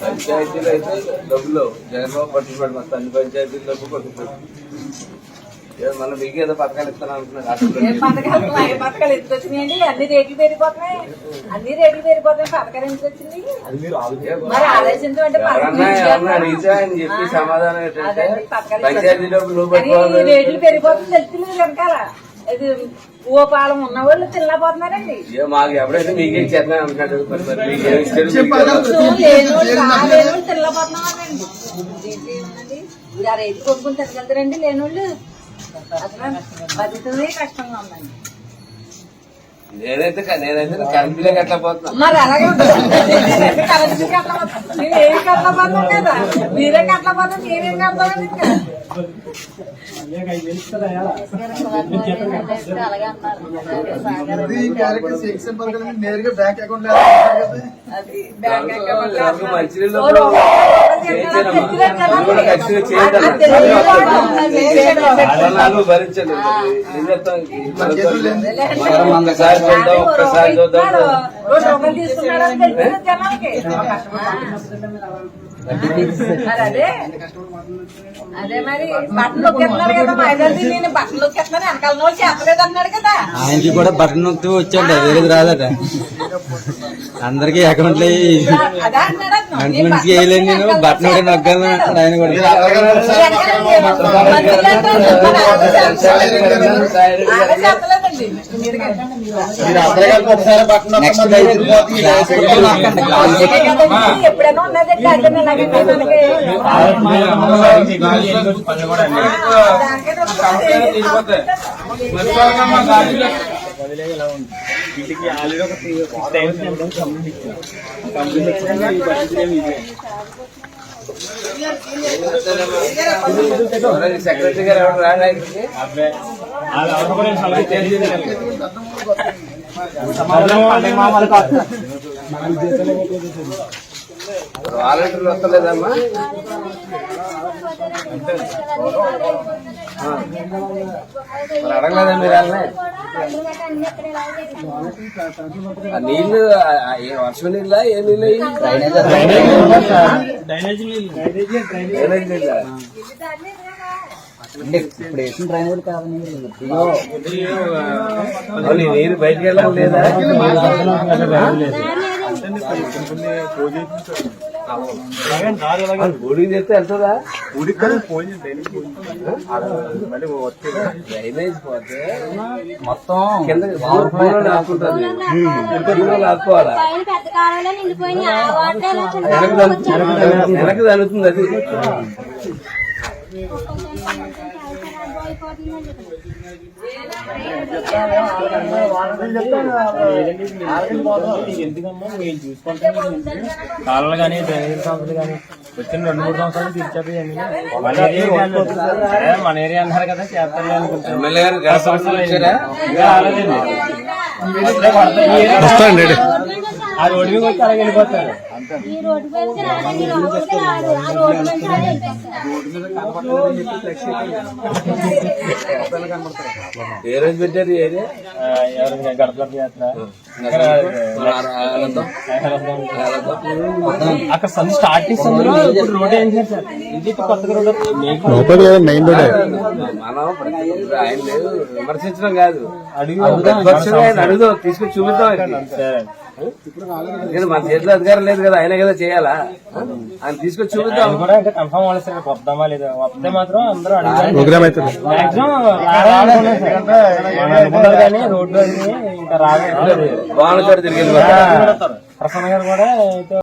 పంచాయతీలు అయితే డబ్బులు జగన్బాబు పట్టుబడి మొత్తం అన్ని పంచాయతీలు డబ్బు పట్టుబడి మళ్ళీ మీకు ఏదో పథకాలు ఇస్తాను అంటున్నారు అన్ని రేట్లు పెరిగిపోతున్నాయి. అన్ని రేట్లు పెరిగిపోతున్నాయి. పథకాలు ఎందుకు వచ్చింది మరి అడిగితే అని చెప్పి సమాధానం ఏంటంటే పంచాయతీ డబ్బులు రేట్లు పెరిగిపోతుంది తెలుస్తుంది వెనకాల. ఇది ఓ పాలం ఉన్న వాళ్ళు తిల్లపోతున్నారండి ఏ మాకు ఎవడైతే మీకేం చేద్దాం అంటున్నాడు మరి మరి ఆ కొనుక్కుని తిరగలుగుతారండి లేనోళ్ళు అసలు బతుకుతుంది కష్టంగా ఉందండి. నేనైతే నేనైతే కరెంట్ బిల్లే కట్టలేకపోతున్నా. మరి అలాగే ఏం కట్టకపోతాను కదా? మీరే మీరేం కడతారండి నేరుగా బ్యాంక్ అకౌంట్ భరించలేదు చూద్దాం. ఒక్కసారి చూద్దాం అదే అదే మరి బట్టలు నొక్కేస్తున్నారు కదా నేను బట్టలు నొక్కేస్తున్నాను వెనకాల వాళ్ళు అన్నాడు కదా ఆయనకి కూడా బటన్ నొక్కితే వచ్చాడు వేరేది రాదట అందరికి అకౌంట్లు వేయలేను నేను నొక్కాను అంటున్నాడు ఆయన కూడా ఏమో మందులు అంటారు. మరి అదే చెప్పలేదు. అదే చెప్పలేదండి మీరు అందరూ కలిపి ఒకసారి బట్టన్ నెక్స్ట్ నొక్కమని వెళ్ళిపోతుంది. అందుకే కదండి, ఎప్పుడైనా ఉన్నదండి అంటే అలాగే మనకి సెక్రటరీ గారు ఎవరు రాడానికి వాలంటీర్లు వస్తలేదమ్మా ఆ. మరి అడగలేదా మీరు వాళ్ళని? ఆ నీళ్ళు వర్షం నీళ్ళ ఏ నీళ్ళు? డ్రైనేజ్ నీళ్ళ? ఇప్పుడు వేసిన డ్రైనేజీలు కాదని నీరు బయటికి వెళ్ళాలి లేదా బోర్డింగ్ చేస్తే వెళ్తుందా డ్రైనేజ్ పోతే మొత్తం కింద ఆపుకుంటుంది ఆపుకోవాలా పైన పెద్ద కాలంలో అది కాలాలు కానీ డ్రైనేజ్ సంస్థలు కానీ వచ్చిన రెండు మూడు సంవత్సరాలు తీర్చేయండి మన ఏరియా అన్నారు. మన ఏరియా అన్నారు కదా చేస్తారు అనుకుంటాను ఎమ్మెల్యే గారు ఆ రోడ్డు మీద వచ్చి అలాగే వెళ్ళిపోతారు. ఈ రోడ్డు మీద రాదండి లోపలికి రాదు ఆ రోడ్డు నుంచి అలా వెళ్ళిపోతారు. ఏ రోజు పెట్టారు ఏరియా? అక్కడ సందు స్టార్టింగ్ సందులో ఇప్పుడు రోడ్ ఏం చేశారు? సార్ ఇది కొత్తగా రోడ్ మీకు మనం ప్రతి- ఆయన లేదు విమర్శించడం కాదు. అడుగుదాం తీసుకొచ్చి చూపిద్దాం. సరే. మన చేతిలో అధికారం లేదు కదా ఆయన కదా చేయాలా? ఆయన తీసుకొచ్చి చూపిద్దాం. కూడా ఇంకా కన్ఫర్మ్ అవ్వాలి సార్ వద్దామా లేదా? వస్తే మాత్రం అందరూ అడిగారు. అనుకున్నారు కానీ రోడ్డు ఇంకా బాగుంది తిరిగి ప్రసన్న గారు కూడా